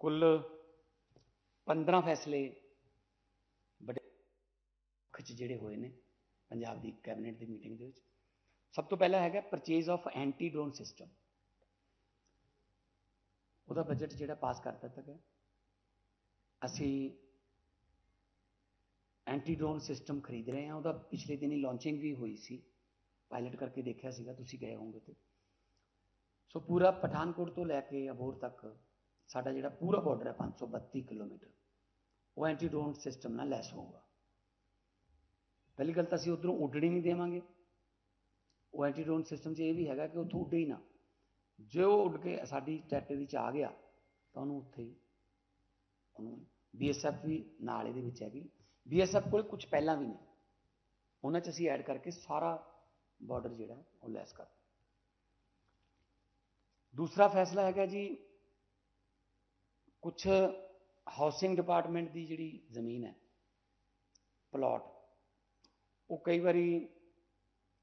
ਕੁੱਲ 15 ਫੈਸਲੇ ਬੜੇ ਖਚ ਜਿਹੜੇ ਹੋਏ ਨੇ ਪੰਜਾਬ ਦੀ ਕੈਬਨਿਟ ਦੀ ਮੀਟਿੰਗ ਦੇ ਵਿੱਚ। ਸਭ ਤੋਂ ਪਹਿਲਾ ਹੈਗਾ purchase of anti drone system ਉਹਦਾ ਬਜਟ ਜਿਹੜਾ ਪਾਸ ਕਰ ਦਿੱਤਾ ਗਿਆ। ਅਸੀਂ ਐਂਟੀ ਡਰੋਨ ਸਿਸਟਮ ਖਰੀਦ ਰਹੇ ਹਾਂ। ਉਹਦਾ ਪਿਛਲੇ ਦਿਨੀ ਲਾਂਚਿੰਗ ਵੀ ਹੋਈ ਸੀ। ਪਾਇਲਟ ਕਰਕੇ ਦੇਖਿਆ ਸੀਗਾ। ਤੁਸੀਂ ਗਏ ਹੋਵੋਗੇ ਤੇ ਸੋ ਪੂਰਾ ਪਠਾਨਕੋਟ ਤੋਂ ਲੈ ਕੇ ਅਬੋਰ ਤੱਕ ਸਾਡਾ ਜਿਹੜਾ ਪੂਰਾ ਬਾਰਡਰ ਹੈ 532 ਕਿਲੋਮੀਟਰ। ਉਹ ਐਂਟੀ ਡਰੋਨ ਸਿਸਟਮ ਨਾਲ ਲੈਸ ਹੋਊਗਾ। ਪਹਿਲੀ ਗੱਲ ਤਾਂ ਅਸੀਂ ਉਧਰੋਂ ਉੱਡਣੀ ਨਹੀਂ ਦੇਵਾਂਗੇ। ਉਹ ਐਂਟੀ ਡਰੋਨ ਸਿਸਟਮ 'ਚ ਇਹ ਵੀ ਹੈਗਾ ਕਿ ਉੱਥੋਂ ਉੱਡੇ ਹੀ ਨਾ। ਜੇ ਉਹ ਉੱਡ ਕੇ ਸਾਡੀ ਟੈਰੀਟਰੀ 'ਚ ਆ ਗਿਆ, ਤਾਂ ਉਹਨੂੰ ਉੱਥੇ ਹੀ ਉਹਨੂੰ ਬੀਐਸਐਫ ਵੀ ਨਾਲ ਇਹਦੇ ਵਿੱਚ ਹੈਗੀ। ਬੀਐਸਐਫ ਕੋਲ ਕੁਝ ਪਹਿਲਾਂ ਵੀ ਨੇ ਉਹਨਾਂ 'ਚ ਅਸੀਂ ਐਡ ਕਰਕੇ ਸਾਰਾ ਬਾਰਡਰ ਜਿਹੜਾ ਉਹ ਲੈਸ ਕਰ ਦੂਸਰਾ ਫੈਸਲਾ ਹੈਗਾ ਜੀ ਕੁਛ ਹਾਊਸਿੰਗ ਡਿਪਾਰਟਮੈਂਟ ਦੀ ਜਿਹੜੀ ਜ਼ਮੀਨ ਹੈ ਪਲਾਟ ਉਹ ਕਈ ਵਾਰੀ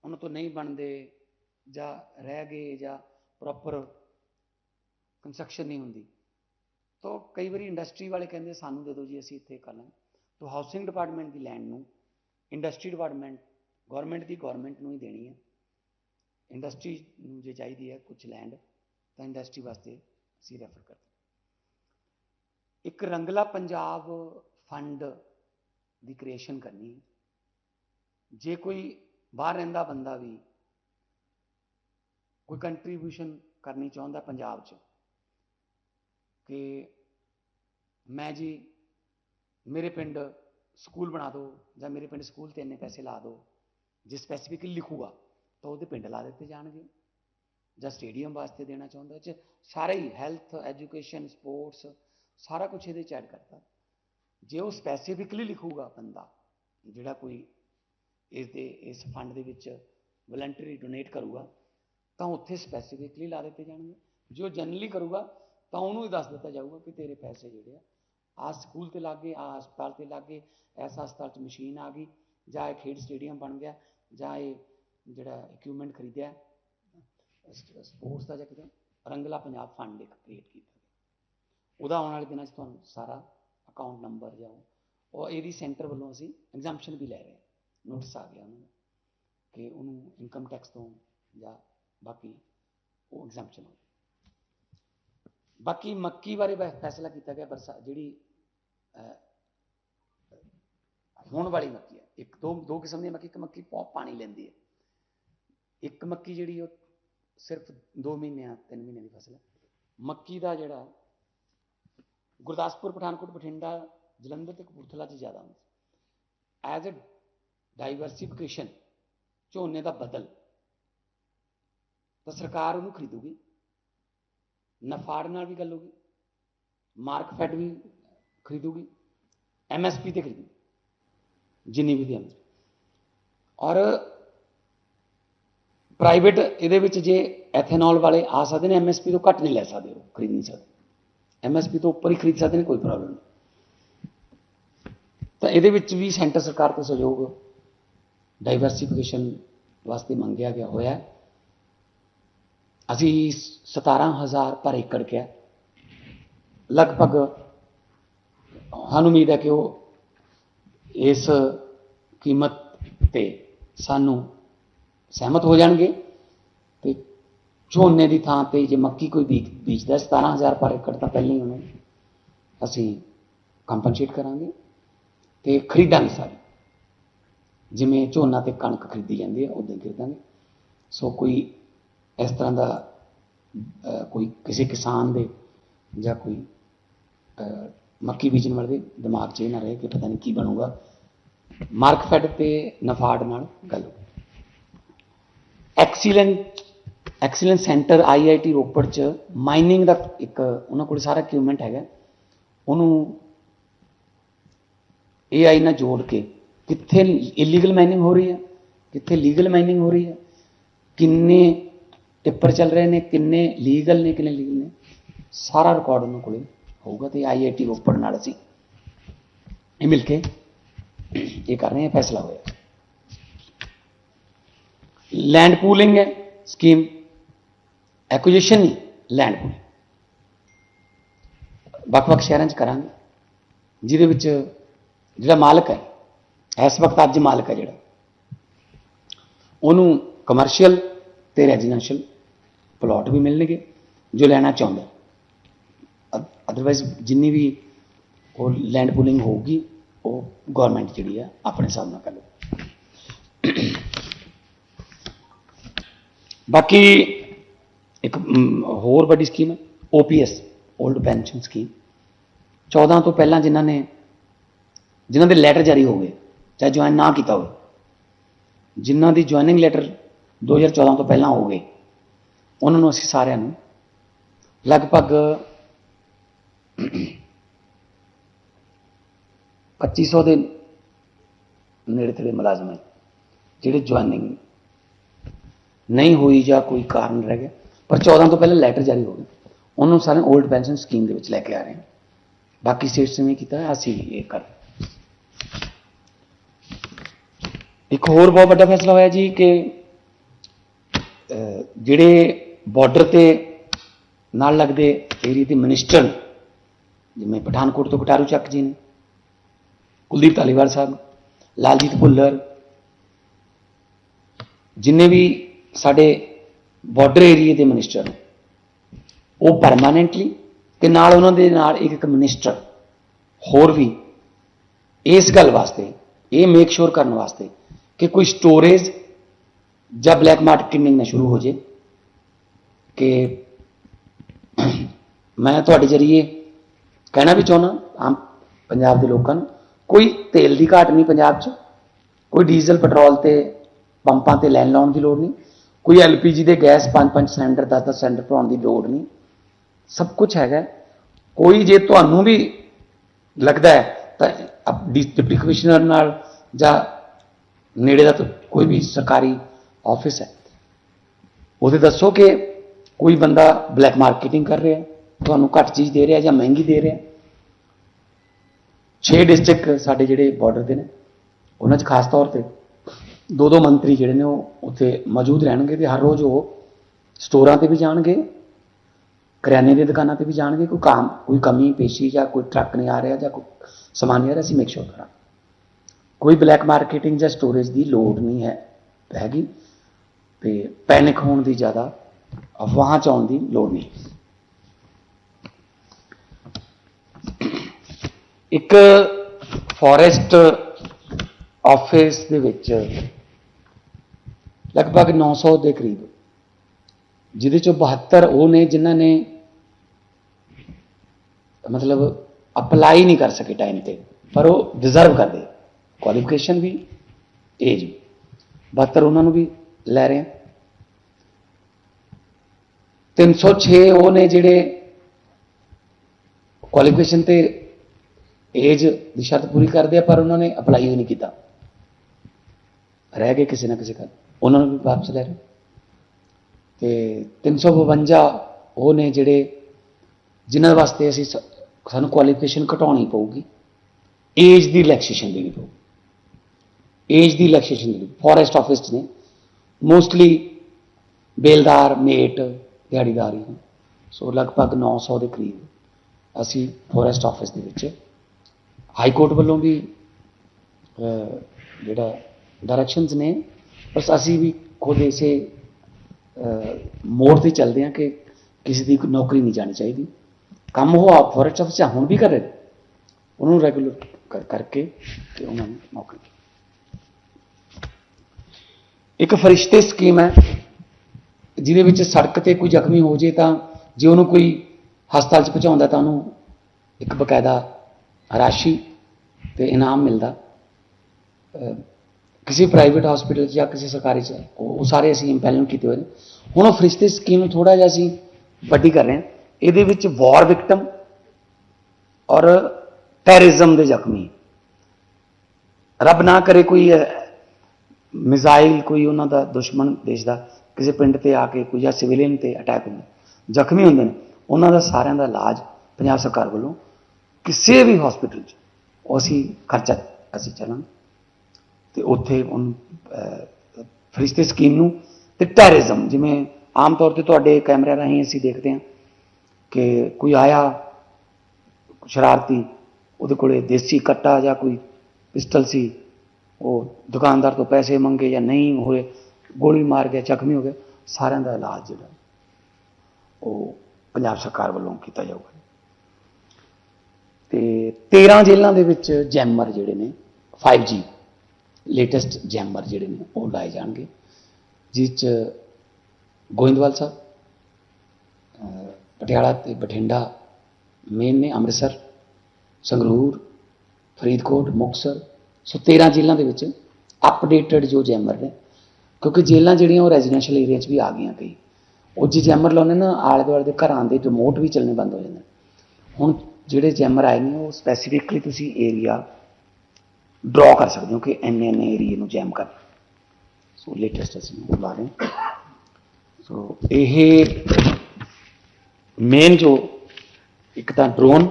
ਉਹਨਾਂ ਤੋਂ ਨਹੀਂ ਬਣਦੇ ਜਾਂ ਰਹਿ ਗਏ ਜਾਂ ਪ੍ਰੋਪਰ ਕੰਸਟਰਕਸ਼ਨ ਨਹੀਂ ਹੁੰਦੀ। ਤਾਂ ਕਈ ਵਾਰੀ ਇੰਡਸਟਰੀ ਵਾਲੇ ਕਹਿੰਦੇ, ਸਾਨੂੰ ਦੇ ਦਿਓ ਜੀ, ਅਸੀਂ ਇੱਥੇ ਕਰ ਲਾਂਗੇ। ਤਾਂ ਹਾਊਸਿੰਗ ਡਿਪਾਰਟਮੈਂਟ ਦੀ ਲੈਂਡ ਨੂੰ ਇੰਡਸਟਰੀ ਡਿਪਾਰਟਮੈਂਟ ਗਵਰਨਮੈਂਟ ਦੀ ਗਵਰਨਮੈਂਟ ਨੂੰ ਹੀ ਦੇਣੀ ਹੈ। ਇੰਡਸਟਰੀ ਨੂੰ ਜੇ ਚਾਹੀਦੀ ਹੈ ਕੁਝ ਲੈਂਡ ਤਾਂ ਇੰਡਸਟਰੀ ਵਾਸਤੇ ਅਸੀਂ ਰੈਫਰ ਕਰਦੇ ਇੱਕ ਰੰਗਲਾ ਪੰਜਾਬ ਫੰਡ ਦੀ ਕ੍ਰੀਏਸ਼ਨ ਕਰਨੀ ਜੇ ਕੋਈ ਬਾਹਰ ਰਹਿੰਦਾ ਬੰਦਾ ਵੀ ਕੋਈ ਕੰਟਰੀਬਿਊਸ਼ਨ ਕਰਨੀ ਚਾਹੁੰਦਾ ਪੰਜਾਬ 'ਚ ਕਿ ਮੈਂ ਜੀ ਮੇਰੇ ਪਿੰਡ ਸਕੂਲ ਬਣਾ ਦਿਓ ਜਾਂ ਮੇਰੇ ਪਿੰਡ ਸਕੂਲ ਤੇ ਇੰਨੇ ਪੈਸੇ ਲਾ ਦਿਓ, ਜੇ ਸਪੈਸੀਫਿਕਲੀ ਲਿਖੂਗਾ ਤਾਂ ਉਹਦੇ ਪਿੰਡ ਲਾ ਦਿੱਤੇ ਜਾਣਗੇ ਜਾਂ ਸਟੇਡੀਅਮ ਵਾਸਤੇ ਦੇਣਾ ਚਾਹੁੰਦਾ ਚ ਸਾਰਾ ਹੀ ਹੈਲਥ ਐਜੂਕੇਸ਼ਨ ਸਪੋਰਟਸ ਸਾਰਾ ਕੁਝ ਇਹਦੇ ਚ ਐਡ ਕਰਤਾ। ਜੇ ਉਹ ਸਪੈਸੀਫਿਕਲੀ ਲਿਖੂਗਾ ਬੰਦਾ, ਜਿਹੜਾ ਕੋਈ ਇਸ ਦੇ, ਇਸ ਫੰਡ ਦੇ ਵਿੱਚ ਵਲੰਟਰੀ ਡੋਨੇਟ ਕਰੂਗਾ, ਤਾਂ ਉੱਥੇ ਸਪੈਸੀਫਿਕਲੀ ਲਾ ਦਿੱਤੇ ਜਾਣਗੇ। ਜੋ ਜਨਰਲੀ ਕਰੂਗਾ, ਤਾਂ ਉਹਨੂੰ ਹੀ ਦੱਸ ਦਿੱਤਾ ਜਾਊਗਾ ਕਿ ਤੇਰੇ ਪੈਸੇ ਜਿਹੜੇ ਆ ਆ ਸਕੂਲ ਤੇ ਲੱਗ ਗਏ ਆ ਹਸਪਤਾਲ ਤੇ ਲੱਗ ਗਏ ਐਸਾ ਹਸਪਤਾਲ 'ਚ ਮਸ਼ੀਨ ਆ ਗਈ, ਜਾਂ ਇਹ ਖੇਡ ਸਟੇਡੀਅਮ ਬਣ ਗਿਆ, ਜਾਂ ਇਹ ਜਿਹੜਾ ਇਕਵਿਪਮੈਂਟ ਖਰੀਦਿਆ, ਸਪੋਰਟਸ ਦਾ ਜਾਂ ਕਿਤੇ, ਰੰਗਲਾ ਪੰਜਾਬ ਫੰਡ ਇੱਕ ਕ੍ਰੀਏਟ ਕੀਤਾ। ਉਹਦਾ ਆਉਣ ਵਾਲੇ ਦਿਨਾਂ 'ਚ ਤੁਹਾਨੂੰ, ਸਾਰਾ ਅਕਾਊਂਟ ਨੰਬਰ ਜਾਂ ਉਹ- ਇਹਦੀ ਸੈਂਟਰ ਵੱਲੋਂ ਅਸੀਂ ਐਗਜ਼ਾਮਸ਼ਨ ਵੀ ਲੈ ਰਹੇ ਹਾਂ। ਨੋਟਿਸ ਆ ਗਿਆ ਉਹਨਾਂ ਦਾ ਕਿ ਉਹਨੂੰ ਇਨਕਮ ਟੈਕਸ ਤੋਂ ਜਾਂ ਬਾਕੀ ਉਹ ਐਗਜ਼ਾਮਸ਼ਨ ਹੋ ਬਾਕੀ ਮੱਕੀ ਬਾਰੇ ਫੈਸਲਾ ਕੀਤਾ ਗਿਆ ਬਰਸਾ ਜਿਹੜੀ ਹੋਣ ਵਾਲੀ ਮੱਕੀ ਹੈ। ਇੱਕ ਦੋ ਦੋ ਕਿਸਮ ਦੀ ਮੱਕੀ, ਇੱਕ ਮੱਕੀ ਪਾਣੀ ਲੈਂਦੀ ਹੈ। ਇੱਕ ਮੱਕੀ ਜਿਹੜੀ ਉਹ ਸਿਰਫ 2 ਮਹੀਨਿਆਂ 3 ਮਹੀਨਿਆਂ ਦੀ ਫਸਲ ਹੈ। ਮੱਕੀ ਦਾ ਜਿਹੜਾ ਗੁਰਦਾਸਪੁਰ, ਪਠਾਨਕੋਟ, ਬਠਿੰਡਾ, ਜਲੰਧਰ ਤੇ ਕਪੂਰਥਲਾ 'ਚ ਜ਼ਿਆਦਾ ਹੁੰਦਾ ਐਜ਼ ਅ ਡਾਈਵਰਸਿਫਿਕੇਸ਼ਨ ਝੋਨੇ ਦਾ ਬਦਲ, ਤਾਂ ਸਰਕਾਰ ਉਹਨੂੰ ਖਰੀਦੂਗੀ। ਨਫਾੜ ਨਾਲ ਵੀ ਗੱਲ ਹੋਗੀ ਮਾਰਕਫੈਡ ਵੀ ਖਰੀਦੂਗੀ। ਐਮਐਸਪੀ ਤੇ ਖਰੀਦੂਗੀ। ਜਿੰਨੀ ਵੀ ਦੀ ਆਮਦਨ ਔਰ ਪ੍ਰਾਈਵੇਟ ਇਹਦੇ ਵਿੱਚ ਜੇ ਐਥੇਨੋਲ ਵਾਲੇ ਆ ਸਕਦੇ ਨੇ ਐਮਐਸਪੀ ਤੋਂ ਘੱਟ ਨਹੀਂ ਲੈ ਸਕਦੇ ਉਹ, ਖਰੀਦ ਨਹੀਂ ਸਕਦੇ। ਐਮਐਸਪੀ ਤੋਂ ਉੱਪਰ ਹੀ ਖਰੀਦ ਸਕਦੇ ਨੇ, ਕੋਈ ਪ੍ਰੋਬਲਮ ਨਹੀਂ। ਤਾਂ ਇਹਦੇ ਵਿੱਚ ਵੀ ਸੈਂਟਰ ਸਰਕਾਰ ਤੋਂ ਸਹਿਯੋਗ ਡਾਈਵਰਸਿਫਿਕੇਸ਼ਨ ਵਾਸਤੇ ਮੰਗਿਆ ਗਿਆ ਹੋਇਆ ਹੈ। ਅਸੀਂ 17000 ਪਰ ਏਕੜ ਕਿਹਾ ਲਗਭਗ ਸਾਨੂੰ ਉਮੀਦ ਹੈ ਕਿ ਉਹ ਇਸ ਕੀਮਤ ਤੇ ਸਾਨੂੰ ਸਹਿਮਤ ਹੋ ਜਾਣਗੇ। ਝੋਨੇ ਦੀ ਥਾਂ ਤੇ ਜੇ ਮੱਕੀ ਕੋਈ ਬੀਜ, ਬੀਜਦਾ 17000 ਪਰ ਏਕੜ ਤਾਂ ਪਹਿਲਾਂ ਹੀ ਉਹਨੂੰ ਅਸੀਂ ਕੰਪਨਸੇਟ ਕਰਾਂਗੇ ਤੇ ਖਰੀਦਾਂਗੇ ਸਾਰੇ। ਜਿਵੇਂ ਝੋਨਾ ਤੇ ਕਣਕ ਖਰੀਦੀ ਜਾਂਦੀ ਹੈ ਉਦਾਂ ਹੀ ਖਰੀਦਾਂਗੇ। ਸੋ ਕੋਈ ਇਸ ਤਰ੍ਹਾਂ ਦਾ ਕੋਈ ਕਿਸੇ ਕਿਸਾਨ ਦੇ ਜਾਂ ਕੋਈ ਮੱਕੀ ਬੀਜਣ ਵਾਲੇ ਦੇ ਦਿਮਾਗ 'ਚ ਇਹ ਨਾ ਰਹੇ ਕਿ ਪਤਾ ਨਹੀਂ ਕੀ ਬਣੂਗਾ। ਮਾਰਕਫੈਡ ਤੇ ਨਫਾਡ ਨਾਲ ਗੱਲ excellent excellence centre IIT Ropar 'ਚ ਮਾਈਨਿੰਗ ਦਾ ਇੱਕ ਉਹਨਾਂ ਕੋਲ ਸਾਰਾ ਇਕਵਿਪਮੈਂਟ ਹੈਗਾ। ਉਹਨੂੰ ਏਆਈ ਨਾਲ ਜੋੜ ਕੇ ਕਿੱਥੇ ਇਲੀਗਲ ਮਾਈਨਿੰਗ ਹੋ ਰਹੀ ਹੈ, ਕਿੱਥੇ ਲੀਗਲ ਮਾਈਨਿੰਗ ਹੋ ਰਹੀ ਹੈ, ਕਿੰਨੇ ਟਿੱਪਰ ਚੱਲ ਰਹੇ ਨੇ, ਕਿੰਨੇ ਲੀਗਲ ਨੇ, ਕਿੰਨੇ ਲੀਗਲ ਨੇ, ਸਾਰਾ ਰਿਕਾਰਡ ਉਹਨਾਂ ਕੋਲੇ ਹੋਊਗਾ ਤੇ ਆਈਆਈਟੀ ਰੋਪੜ ਨਾਲ ਅਸੀਂ ਇਹ ਮਿਲ ਕੇ ਇਹ ਕਰ ਰਹੇ ਹਾਂ, ਫੈਸਲਾ ਹੋਇਆ। ਲੈਂਡ ਪੂਲਿੰਗ ਹੈ ਸਕੀਮ ਐਕੁਜੀਸ਼ਨ ਨਹੀਂ ਲੈਂਡ ਪੂਲਿੰਗ ਵੱਖ-ਵੱਖ ਸ਼ਹਿਰਾਂ 'ਚ ਕਰਾਂਗੇ, ਜਿਹਦੇ ਵਿੱਚ ਜਿਹੜਾ ਮਾਲਕ ਹੈ, ਇਸ ਵਕਤ ਅੱਜ ਮਾਲਕ ਹੈ ਜਿਹੜਾ, ਉਹਨੂੰ ਕਮਰਸ਼ੀਅਲ ਤੇ ਰੈਜ਼ੀਡੈਂਸ਼ੀਅਲ ਪਲਾਟ ਵੀ ਮਿਲਣਗੇ, ਜੋ ਲੈਣਾ ਚਾਹੁੰਦਾ ਅਦਰਵਾਈਜ਼ ਜਿੰਨੀ ਵੀ ਉਹ ਲੈਂਡ ਪੂਲਿੰਗ ਹੋਊਗੀ, ਉਹ ਗਵਰਨਮੈਂਟ ਜਿਹੜੀ ਆ ਆਪਣੇ ਹਿਸਾਬ ਨਾਲ ਕਰ ਬਾਕੀ ਇੱਕ ਹੋਰ ਵੱਡੀ ਸਕੀਮ ਹੈ OPS 올ਡ ਪੈਨਸ਼ਨ ਸਕੀਮ 14 ਤੋਂ ਪਹਿਲਾਂ ਜਿਨ੍ਹਾਂ ਨੇ, ਜਿਨ੍ਹਾਂ ਦੇ ਲੈਟਰ ਜਾਰੀ ਹੋ ਗਏ, ਚਾਹੇ ਜੁਆਇਨ ਨਾ ਕੀਤਾ ਹੋਵੇ, ਜਿਨ੍ਹਾਂ ਦੀ ਜੁਆਇਨਿੰਗ ਲੈਟਰ 2014 ਤੋਂ ਪਹਿਲਾਂ ਹੋ ਗਏ, ਉਹਨਾਂ ਨੂੰ ਅਸੀਂ ਸਾਰਿਆਂ ਨੂੰ ਲਗਭਗ 2500 ਦੇ ਨੇੜੇ ਤੇੜੇ ਮੁਲਾਜ਼ਮ ਹੈ, ਜਿਹੜੇ ਜੁਆਇਨਿੰਗ ਨਹੀਂ ਹੋਈ ਜਾਂ ਕੋਈ ਕਾਰਨ ਰਹਿ ਗਿਆ। ਪਰ 14 ਤੋਂ ਪਹਿਲਾਂ ਲੈਟਰ ਜਾਰੀ ਹੋ ਗਏ ਉਹਨਾਂ ਨੂੰ ਸਾਰੇ 올ਡ ਪੈਨਸ਼ਨ ਸਕੀਮ ਦੇ ਵਿੱਚ ਲੈ ਕੇ ਆ ਰਹੇ ਹਾਂ। ਬਾਕੀ ਸਟੇਟਸ ਨੇ ਵੀ ਕੀਤਾ, ਅਸੀਂ ਵੀ ਇਹ ਕਰ ਇੱਕ ਹੋਰ ਬਹੁਤ ਵੱਡਾ ਫੈਸਲਾ ਹੋਇਆ ਜੀ ਕਿ ਜਿਹੜੇ ਬਾਰਡਰ ਤੇ ਨਾਲ ਲੱਗਦੇ ਏਰੀਆ ਦੇ ਮਿਨਿਸਟਰ ਜਿਵੇਂ ਪਠਾਨਕੋਟ ਤੋਂ ਕਟਾਰੂ ਚੱਕ ਜੀ ਨੇ, ਕੁਲਦੀਪ ਧਾਲੀਵਾਲ ਸਾਹਿਬ, ਲਾਲਜੀਤ ਭੁੱਲਰ, ਜਿੰਨੇ ਵੀ ਸਾਡੇ ਬਾਰਡਰ ਏਰੀਆ ਦੇ ਮਿਨਿਸਟਰ ਨੇ। ਉਹ ਪਰਮਾਨੈਂਟਲੀ ਤੇ ਨਾਲ ਉਹਨਾਂ ਦੇ ਨਾਲ ਇੱਕ ਇੱਕ ਮਿਨਿਸਟਰ ਹੋਰ ਵੀ ਇਸ ਗੱਲ ਵਾਸਤੇ, ਇਹ ਮੇਕ ਸ਼ੋਰ ਕਰਨ ਵਾਸਤੇ ਕਿ ਕੋਈ ਸਟੋਰੇਜ ਜਾਂ ਬਲੈਕ ਮਾਰਕੀਟਿੰਗ ਨਾ ਸ਼ੁਰੂ ਹੋ ਜੇ। ਕਿ ਮੈਂ ਤੁਹਾਡੇ ਜਰੀਏ ਕਹਿਣਾ ਵੀ ਚਾਹੁੰਦਾ, ਆਮ ਪੰਜਾਬ ਦੇ ਲੋਕਾਂ ਨੂੰ, ਕੋਈ ਤੇਲ ਦੀ ਘਾਟ ਨਹੀਂ ਪੰਜਾਬ 'ਚ। ਕੋਈ ਡੀਜ਼ਲ ਪੈਟਰੋਲ ਤੇ ਪੰਪਾਂ ਤੇ ਲੈਣ ਲਾਉਣ ਦੀ ਲੋੜ ਨਹੀਂ। ਕੋਈ ਐਲਪੀਜੀ ਦੇ ਗੈਸ 5-5 ਸਿਲੰਡਰ 10-10 ਸਿਲੰਡਰ ਭਰਾਉਣ ਦੀ ਲੋੜ ਨਹੀਂ। ਸਭ ਕੁਝ ਹੈਗਾ। ਕੋਈ ਜੇ ਤੁਹਾਨੂੰ ਵੀ ਲੱਗਦਾ ਹੈ, ਤਾਂ ਆਪ ਡਿਪਟੀ ਕਮਿਸ਼ਨਰ ਨਾਲ ਜਾਂ ਨੇੜੇ ਦਾ ਕੋਈ ਵੀ ਸਰਕਾਰੀ ਆਫਿਸ ਹੈ, ਉਹਦੇ ਦੱਸੋ ਕਿ ਕੋਈ ਬੰਦਾ ਬਲੈਕ ਮਾਰਕੀਟਿੰਗ ਕਰ ਰਿਹਾ ਤੁਹਾਨੂੰ ਘੱਟ ਚੀਜ਼ ਦੇ ਰਿਹਾ ਜਾਂ ਮਹਿੰਗੀ ਦੇ ਰਿਹਾ 6 ਡਿਸਟ੍ਰਿਕਟ ਸਾਡੇ ਜਿਹੜੇ ਬਾਰਡਰ ਦੇ ਨੇ, ਉਹਨਾਂ 'ਚ ਖਾਸ ਤੌਰ ਤੇ ਦੋ ਦੋ ਮੰਤਰੀ ਜਿਹੜੇ ਨੇ ਉਹ ਉੱਥੇ ਮੌਜੂਦ ਰਹਿਣਗੇ ਤੇ ਹਰ ਰੋਜ਼ ਉਹ ਸਟੋਰਾਂ ਤੇ ਵੀ ਜਾਣਗੇ, ਕਰਿਆਨੇ ਦੀਆਂ ਦੁਕਾਨਾਂ ਤੇ ਵੀ ਜਾਣਗੇ, ਕੋਈ ਕੰਮ, ਕੋਈ ਕਮੀ, ਪੇਸ਼ੀ ਜਾਂ ਕੋਈ ਟਰੱਕ ਨਹੀਂ ਆ ਰਿਹਾ ਜਾਂ ਕੋਈ ਸਮਾਨ ਨਹੀਂ ਆ ਰਿਹਾ, ਅਸੀਂ ਮੇਕ ਸ਼ੋਰ ਕਰਾਂ ਕੋਈ ਬਲੈਕ ਮਾਰਕੀਟਿੰਗ ਜਾਂ ਸਟੋਰੇਜ ਦੀ ਲੋੜ ਨਹੀਂ ਹੈ, ਹੈਗੀ। ਤੇ ਪੈਨਿਕ ਹੋਣ ਦੀ ਜ਼ਿਆਦਾ ਅਫਵਾਹਾਂ ਚ ਆਉਣ ਦੀ ਲੋੜ ਨਹੀਂ। ਇੱਕ ਫੋਰੈਸਟ ਆਫਿਸ ਦੇ ਵਿੱਚ ਲਗਭਗ 900 ਦੇ ਕਰੀਬ। ਜਿਹਦੇ ਚੋਂ 72 ਉਹ ਨੇ ਜਿਨ੍ਹਾਂ ਨੇ ਮਤਲਬ ਅਪਲਾਈ ਨਹੀਂ ਕਰ ਸਕੇ ਟਾਈਮ ਤੇ, ਪਰ ਉਹ ਡਿਜ਼ਰਵ ਕਰਦੇ। ਕੁਆਲੀਫਿਕੇਸ਼ਨ ਵੀ ਏਜ ਵੀ। 72 ਉਹਨਾਂ ਨੂੰ ਵੀ ਲੈ ਰਹੇ ਆ। 306 ਉਹ ਨੇ ਜਿਹੜੇ ਕੁਆਲੀਫਿਕੇਸ਼ਨ ਤੇ ਏਜ ਦੀ ਸ਼ਰਤ ਪੂਰੀ ਕਰਦੇ ਆ, ਪਰ ਉਹਨਾਂ ਨੇ ਅਪਲਾਈ ਹੀ ਨਹੀਂ ਕੀਤਾ। ਰਹਿ ਗਏ ਕਿਸੇ ਨਾ ਕਿਸੇ ਕਾਰਨ ਉਹਨਾਂ ਨੂੰ ਵੀ ਵਾਪਸ ਲੈ ਰਹੇ ਤੇ 352 ਉਹ ਨੇ ਜਿਹੜੇ, ਜਿਨ੍ਹਾਂ ਵਾਸਤੇ ਅਸੀਂ ਸ- ਸਾਨੂੰ ਕੁਆਲੀਫਿਕੇਸ਼ਨ ਘਟਾਉਣੀ ਪਊਗੀ ਏਜ ਦੀ ਰਿਲੈਕਸੇਸ਼ਨ ਦੇਣੀ ਪਊਗੀ ਏਜ ਦੀ ਰਿਲੈਕਸੇਸ਼ਨ ਦੇਣੀ ਫੋਰੈਸਟ ਆਫਿਸ 'ਚ ਨੇ। ਮੋਸਟਲੀ ਬੇਲਦਾਰ ਮੇਟ ਦਿਹਾੜੀਦਾਰ ਹੀ ਸੋ ਲਗਭਗ 900 ਦੇ ਕਰੀਬ ਅਸੀਂ ਫੋਰੈਸਟ ਆਫਿਸ ਦੇ ਵਿੱਚ ਹਾਈ ਕੋਰਟ ਵੱਲੋਂ ਵੀ ਜਿਹੜਾ ਡਾਇਰੈਕਸ਼ਨਸ ਨੇ ਬਸ ਅਸੀਂ ਵੀ ਖੁਦ ਇਸੇ ਮੋੜ ਤੇ ਚੱਲਦੇ ਹਾਂ ਕਿ ਕਿਸੇ ਦੀ ਨੌਕਰੀ ਨਹੀਂ ਜਾਣੀ ਚਾਹੀਦੀ ਕੰਮ ਉਹ ਆਪ ਫੋਰੈਸਟ ਆਫਿਸ ਹੁਣ ਵੀ ਕਰ ਰਹੇ ਨੇ। ਉਹਨਾਂ ਨੂੰ ਰੈਗੂਲਰ ਕਰਕੇ ਤੇ ਉਹਨਾਂ ਨੂੰ ਨੌਕਰੀ ਇੱਕ ਫਰਿਸ਼ਤੇ ਸਕੀਮ ਹੈ, ਜਿਹਦੇ ਵਿੱਚ ਸੜਕ ਤੇ ਕੋਈ ਜ਼ਖਮੀ ਹੋ ਜੇ ਤਾਂ ਜੇ ਉਹਨੂੰ ਕੋਈ ਹਸਪਤਾਲ 'ਚ ਪਹੁੰਚਾਉਂਦਾ ਤਾਂ ਉਹਨੂੰ ਇੱਕ ਬਕਾਇਦਾ ਰਾਸ਼ੀ ਤੇ ਇਨਾਮ ਮਿਲਦਾ ਕਿਸੇ ਪ੍ਰਾਈਵੇਟ ਹਸਪੀਟਲ 'ਚ ਜਾਂ ਕਿਸੇ ਸਰਕਾਰੀ 'ਚ, ਉਹ ਉਹ ਸਾਰੇ ਅਸੀਂ ਇੰਪੈਲਮੈਂਟ ਕੀਤੇ ਹੋਏ ਨੇ। ਹੁਣ ਉਹ ਫਰਿਸ਼ਤੇ ਸਕੀਮ ਨੂੰ ਥੋੜਾ ਜਿਹਾ ਅਸੀਂ ਵੱਡੀ ਕਰ ਰਹੇ ਹਾਂ। ਇਹਦੇ ਵਿੱਚ ਵਾਰ ਵਿਕਟਮ ਔਰ ਟੈਰਰਿਜ਼ਮ ਦੇ ਜ਼ਖਮੀ। ਰੱਬ ਨਾ ਕਰੇ ਕੋਈ ਮਿਜ਼ਾਈਲ ਕੋਈ ਉਹਨਾਂ ਦਾ ਦੁਸ਼ਮਣ ਦੇਸ਼ ਦਾ ਕਿਸੇ ਪਿੰਡ ਤੇ ਆ ਕੇ ਕੋਈ ਜਾਂ ਸਿਵਿਲੀਅਨ ਤੇ ਅਟੈਕ ਹੁੰਦਾ ਜ਼ਖਮੀ ਹੁੰਦੇ ਨੇ। ਉਹਨਾਂ ਦਾ ਸਾਰਿਆਂ ਦਾ ਇਲਾਜ ਪੰਜਾਬ ਸਰਕਾਰ ਵੱਲੋਂ ਕਿਸੇ ਵੀ ਹਸਪੀਟਲ 'ਚ। ਉਹ ਅਸੀਂ ਖਰਚਾ, ਅਸੀਂ ਚੱਲਾਂਗੇ। ਤੇ ਉੱਥੇ ਉਹਨੂੰ ਅਹ, ਫਰਿਸ਼ਤੇ ਸਕੀਮ ਨੂੰ ਤੇ ਟੈਰਰਿਜ਼ਮ ਜਿਵੇਂ ਆਮ ਤੌਰ ਤੇ ਤੁਹਾਡੇ ਕੈਮਰਿਆਂ ਰਾਹੀਂ ਅਸੀਂ ਦੇਖਦੇ ਹਾਂ ਕਿ ਕੋਈ ਆਇਆ ਸ਼ਰਾਰਤੀ ਉਹਦੇ ਕੋਲੇ ਦੇਸੀ ਕੱਟਾ ਜਾਂ ਕੋਈ ਪਿਸਟਲ ਸੀ ਉਹ ਦੁਕਾਨਦਾਰ ਤੋਂ ਪੈਸੇ ਮੰਗੇ ਜਾਂ ਨਹੀਂ ਹੋਏ ਗੋਲੀ ਮਾਰ ਗਿਆ ਜ਼ਖਮੀ ਹੋ ਗਿਆ ਸਾਰਿਆਂ ਦਾ ਇਲਾਜ ਜਿਹੜਾ ਉਹ ਪੰਜਾਬ ਸਰਕਾਰ ਵੱਲੋਂ ਕੀਤਾ ਜਾਊਗਾ। ਤੇ 13 ਜੇਲ੍ਹਾਂ ਦੇ ਵਿੱਚ ਜੈਮਰ ਜਿਹੜੇ ਨੇ 5G ਲੇਟੈਸਟ ਜੈਮਰ ਜਿਹੜੇ ਨੇ, ਉਹ ਲਾਏ ਜਾਣਗੇ, ਜਿਸ 'ਚ ਗੋਇੰਦਵਾਲ ਸਾਹਿਬ ਪਟਿਆਲਾ ਤੇ ਬਠਿੰਡਾ ਮੇਨ ਨੇ ਅੰਮ੍ਰਿਤਸਰ, ਸੰਗਰੂਰ, ਫਰੀਦਕੋਟ, ਮੁਕਤਸਰ, ਸੋ 13 ਜ਼ਿਲ੍ਹਿਆਂ ਦੇ ਵਿੱਚ ਅਪਡੇਟਡ ਜੋ ਜੈਮਰ ਨੇ, ਕਿਉਂਕਿ ਜੇਲ੍ਹਾਂ ਜਿਹੜੀਆਂ ਉਹ ਰੈਜ਼ੀਡੈਂਸ਼ੀਅਲ ਏਰੀਆ 'ਚ ਵੀ ਆ ਗਈਆਂ ਕਈ ਉਹ ਜੇ ਜੈਮਰ ਲਾਉਂਦੇ ਨਾ, ਆਲੇ ਦੁਆਲੇ ਦੇ ਘਰਾਂ ਦੇ ਰਿਮੋਟ ਵੀ ਚੱਲਣੇ ਬੰਦ ਹੋ ਜਾਂਦੇ ਨੇ। ਹੁਣ ਜਿਹੜੇ ਜੈਮਰ ਆਏ ਨੇ, ਉਹ ਸਪੈਸੀਫਿਕਲੀ ਤੁਸੀਂ ਏਰੀਆ ਡਰਾ ਕਰ ਸਕਦੇ ਹੋ ਕਿ ਇੰਨੇ ਇੰਨੇ ਏਰੀਏ ਨੂੰ ਜੈਮ ਕਰ ਸੋ ਲੇਟੈਸਟ ਅਸੀਂ ਉਹ ਲਾ ਰਹੇ ਹਾਂ। ਸੋ ਇਹ ਮੇਨ ਜੋ ਇੱਕ ਤਾਂ drone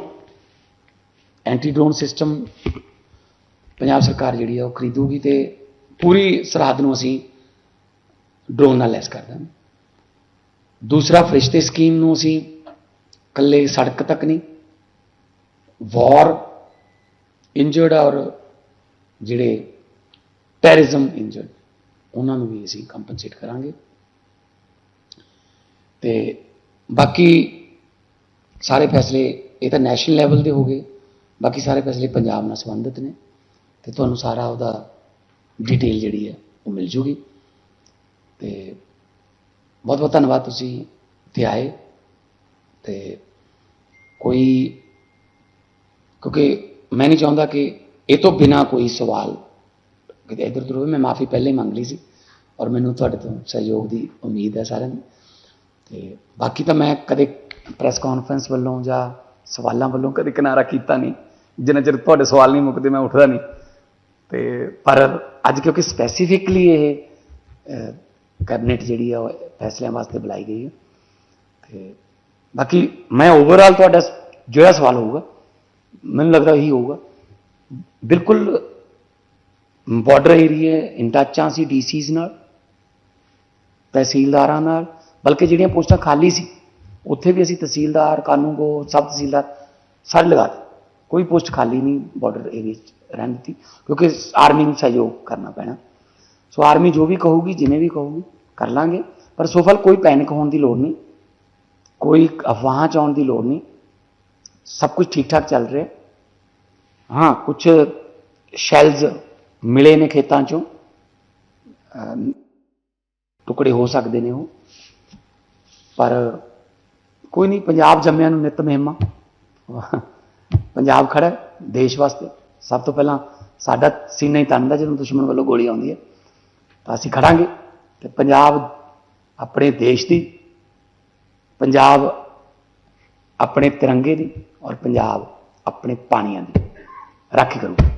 anti drone system Punjab ਸਰਕਾਰ ਜਿਹੜੀ ਆ ਉਹ ਖਰੀਦੂਗੀ ਤੇ ਪੂਰੀ ਸਰਹੱਦ ਨੂੰ ਅਸੀਂ ਡਰੋਨ ਨਾਲ ਲੈਸ ਕਰ ਦਾਂਗੇ। ਦੂਸਰਾ ਫਰਿਸ਼ਤੇ ਸਕੀਮ ਨੂੰ ਅਸੀਂ ਇਕੱਲੇ ਸੜਕ ਤੱਕ ਨਹੀਂ ਵਾਰ ਇੰਜਰਡ ਔਰ ਜਿਹੜੇ ਟੈਰਰਿਜ਼ਮ ਇੰਜਰਡ ਉਹਨਾਂ ਨੂੰ ਵੀ ਅਸੀਂ ਕੰਪਨਸੇਟ ਕਰਾਂਗੇ। ਤੇ ਬਾਕੀ ਸਾਰੇ ਫੈਸਲੇ, ਇਹ ਤਾਂ ਨੈਸ਼ਨਲ ਲੈਵਲ ਦੇ ਹੋ ਗਏ। ਬਾਕੀ ਸਾਰੇ ਫੈਸਲੇ ਪੰਜਾਬ ਨਾਲ ਸੰਬੰਧਿਤ ਨੇ। ਤੇ ਤੁਹਾਨੂੰ ਸਾਰਾ ਉਹਦਾ ਡਿਟੇਲ ਜਿਹੜੀ ਹੈ, ਉਹ ਮਿਲ ਜੂਗੀ। ਤੇ ਬਹੁਤ ਬਹੁਤ ਧੰਨਵਾਦ ਤੁਸੀਂ ਇੱਥੇ ਆਏ। ਤੇ ਕੋਈ, ਕਿਉਂਕਿ ਮੈਂ ਨਹੀਂ ਚਾਹੁੰਦਾ ਕਿ ਇਹ ਤੋਂ ਬਿਨਾ ਕੋਈ ਸਵਾਲ। ਕਿਤੇ ਇੱਧਰ ਉੱਧਰ ਹੋਵੇ, ਮੈਂ ਮਾਫੀ ਪਹਿਲਾਂ ਹੀ ਮੰਗ ਲਈ ਸੀ। ਔਰ ਮੈਨੂੰ ਤੁਹਾਡੇ ਤੋਂ ਸਹਿਯੋਗ ਦੀ ਉਮੀਦ ਹੈ ਸਾਰਿਆਂ ਨੂੰ ਤੇ ਬਾਕੀ ਤਾਂ ਮੈਂ ਕਦੇ ਪ੍ਰੈਸ ਕਾਨਫਰੰਸ ਵੱਲੋਂ ਜਾਂ ਸਵਾਲਾਂ ਵੱਲੋਂ ਕਦੇ ਕਿਨਾਰਾ ਕੀਤਾ ਨਹੀਂ। ਜਿੰਨਾ ਚਿਰ ਤੁਹਾਡੇ ਸਵਾਲ ਨਹੀਂ ਮੁੱਕਦੇ, ਮੈਂ ਉੱਠਦਾ ਨਹੀਂ। ਤੇ ਪਰ ਅੱਜ ਕਿਉਂਕਿ ਸਪੈਸੀਫਿਕਲੀ ਇਹ ਕੈਬਨਿਟ ਜਿਹੜੀ ਆ, ਉਹ ਫੈਸਲਿਆਂ ਵਾਸਤੇ ਬੁਲਾਈ ਗਈ ਹੈ। ਤੇ ਬਾਕੀ ਮੈਂ ਓਵਰਆਲ ਤੁਹਾਡਾ ਜਿਹੜਾ ਸਵਾਲ ਹੋਊਗਾ, ਮੈਨੂੰ ਲੱਗਦਾ ਇਹੀ ਹੋਊਗਾ। ਬਿਲਕੁਲ ਬਾਰਡਰ ਏਰੀਏ ਇਨ ਟੱਚ ਹਾਂ ਸੀ ਡੀਸੀਜ਼ ਨਾਲ, ਤਹਿਸੀਲਦਾਰਾਂ ਨਾਲ, ਬਲਕਿ ਜਿਹੜੀਆਂ ਪੋਸਟਾਂ ਖਾਲੀ ਸੀ, ਉੱਥੇ ਵੀ ਅਸੀਂ ਤਹਿਸੀਲਦਾਰ ਕਾਨੂੰਗੋ ਸਬ ਤਹਿਸੀਲਦਾਰ ਸਾਰੇ ਲਗਾ ਦਿੱਤੇ। ਕੋਈ ਪੋਸਟ ਖਾਲੀ ਨਹੀਂ ਬਾਰਡਰ ਏਰੀਆ 'ਚ ਰਹਿਣ ਦਿੱਤੀ, ਕਿਉਂਕਿ ਆਰਮੀ ਨੂੰ ਸਹਿਯੋਗ ਕਰਨਾ ਪੈਣਾ। ਸੋ ਆਰਮੀ ਜੋ ਵੀ ਕਹੂਗੀ, ਜਿਵੇਂ ਵੀ ਕਹੂਗੀ, ਕਰ ਲਾਂਗੇ। ਪਰ ਸੋਫਲ ਕੋਈ ਪੈਨਿਕ ਹੋਣ ਦੀ ਲੋੜ ਨਹੀਂ, ਕੋਈ ਅਫਵਾਹਾਂ ਚ ਆਉਣ ਦੀ ਲੋੜ ਨਹੀਂ। ਸਭ ਕੁਝ ਠੀਕ ਠਾਕ ਚੱਲ ਰਿਹਾ। ਹਾਂ ਕੁਝ ਸ਼ੈਲਜ਼ ਮਿਲੇ ਨੇ ਖੇਤਾਂ ਚੋਂ ਟੁਕੜੇ ਹੋ ਸਕਦੇ ਨੇ ਉਹ ਪਰ ਕੋਈ ਨਹੀਂ ਪੰਜਾਬ ਜੰਮਿਆਂ ਨੂੰ ਨਿਤ ਮਹਿਮਾ ਪੰਜਾਬ ਖੜਾ ਦੇਸ਼ ਵਾਸਤੇ ਸਭ ਤੋਂ ਪਹਿਲਾਂ ਸਾਡਾ ਸੀਨਾ ਹੀ ਤੰਦਾ ਜਦੋਂ ਦੁਸ਼ਮਣ ਵੱਲੋਂ ਗੋਲੀ ਆਉਂਦੀ ਹੈ ਤਾਂ ਅਸੀਂ ਖੜਾਂਗੇ ਤੇ ਪੰਜਾਬ ਆਪਣੇ ਦੇਸ਼ ਦੀ ਪੰਜਾਬ ਆਪਣੇ ਤਿਰੰਗੇ ਦੀ ਔਰ ਪੰਜਾਬ ਆਪਣੇ ਪਾਣੀਆਂ ਦੀ ਰਾਖੀ ਕਰੂਗਾ।